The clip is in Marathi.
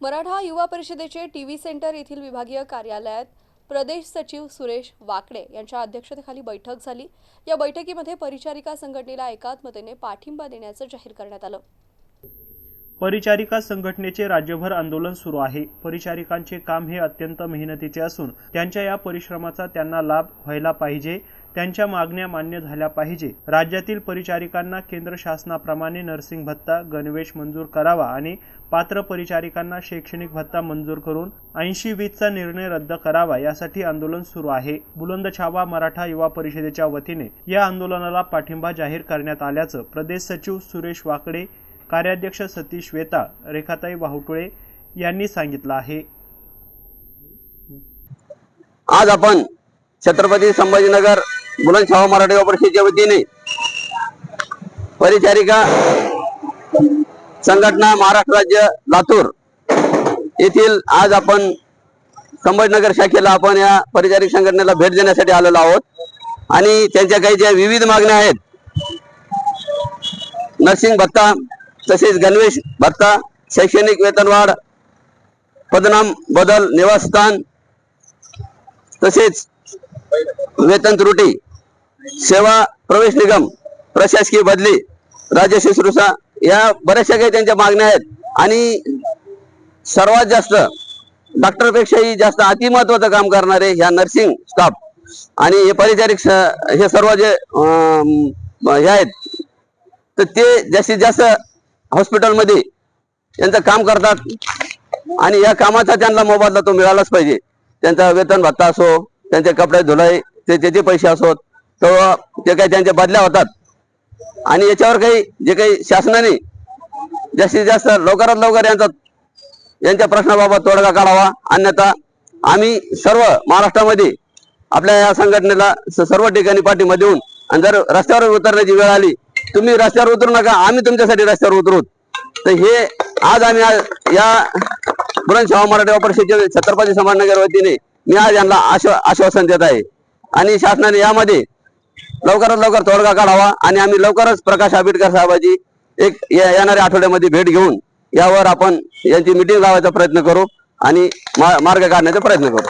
मराठा युवा परिषदेचे टी व्ही सेंटर येथील विभागीय कार्यालयात प्रदेश सचिव सुरेश वाकडे यांच्या अध्यक्षतेखाली बैठक झाली. या बैठकीमध्ये परिचारिका संघटनेला एकात्मतेने पाठिंबा देण्याचं जाहीर करण्यात आलं. परिचारिका संघटनेचे राज्यभर आंदोलन सुरू आहे. परिचारिकांचे काम हे अत्यंत मेहनतीचे असून त्यांच्या या परिश्रमाचा त्यांना लाभ व्हायला पाहिजे त्यांच्या मागण्या मान्य झाल्या पाहिजे. राज्यातील परिचारिकांना केंद्र शासनाप्रमाणे नर्सिंग भत्ता गणवेश मंजूर करावा आणि पात्र परिचारिकांना शैक्षणिक भत्ता मंजूर करून ऐंशी वीजचा निर्णय रद्द करावा यासाठी आंदोलन सुरू आहे. बुलंद छावा मराठा युवा परिषदेच्या वतीने या आंदोलनाला पाठिंबा जाहीर करण्यात आल्याचं प्रदेश सचिव सुरेश वाकडे कार्याध्यक्ष सतीश वेता रेखाताई बाहुटुळे यांनी सांगितलं आहे. आज आपण छत्रपती संभाजीनगर बुलंदशहा मराठी परिषदेच्या वतीने परिचारिका संघटना महाराष्ट्र राज्य लातूर येथील आज आपण संभाजीनगर शाखेला आपण या परिचारिक संघटनेला भेट देण्यासाठी आलेलो आहोत. आणि त्यांच्या काही ज्या विविध मागण्या आहेत नर्सिंग भत्ता तसेच गणवेश भत्ता शैक्षणिक वेतनवाढ पदनाम बदल निवासस्थान तसेच वेतन त्रुटी सेवा प्रवेश निगम प्रशासकीय बदली राज्य शुश्रूषा या बऱ्याचशा काही त्यांच्या मागण्या आहेत. आणि सर्वात जास्त डॉक्टरपेक्षाही जास्त अतिमहत्वाचं काम करणारे ह्या नर्सिंग स्टाफ आणि हे परिचारिक हे सर्व जे हे आहेत तर ते जास्तीत जास्त हॉस्पिटलमध्ये यांचं काम करतात. आणि या कामाचा त्यांना मोबदला तो मिळालाच पाहिजे. त्यांचा वेतन भत्ता असो त्यांचे कपडे धुलाई ते त्याचे पैसे असोत तो ते काही त्यांच्या बदल्या होतात. आणि याच्यावर काही जे काही शासनाने जास्तीत जास्त लवकरात लवकर यांचा यांच्या प्रश्नाबाबत तोडगा काढावा. अन्यथा आम्ही सर्व महाराष्ट्रामध्ये आपल्या या संघटनेला सर्व ठिकाणी पाठिंबा देऊन आणि जर रस्त्यावर उतरण्याची वेळ आली तुम्ही रस्त्यावर उतरू नका आम्ही तुमच्यासाठी रस्त्यावर उतरू. तर हे आज आम्ही आज या बुलंदशहा मराठी परिषदेच्या छत्रपती समाजनगर वतीने मी आज यांना आश्वा आश्वासन देत आहे. आणि शासनाने यामध्ये लवकरात लवकर तोडगा काढावा आणि आम्ही लवकरच प्रकाश आंबेडकर साहेबाजी एक या- येणाऱ्या आठवड्यामध्ये भेट घेऊन यावर आपण यांची मिटिंग लावायचा प्रयत्न करू आणि मार्ग काढण्याचा प्रयत्न करू.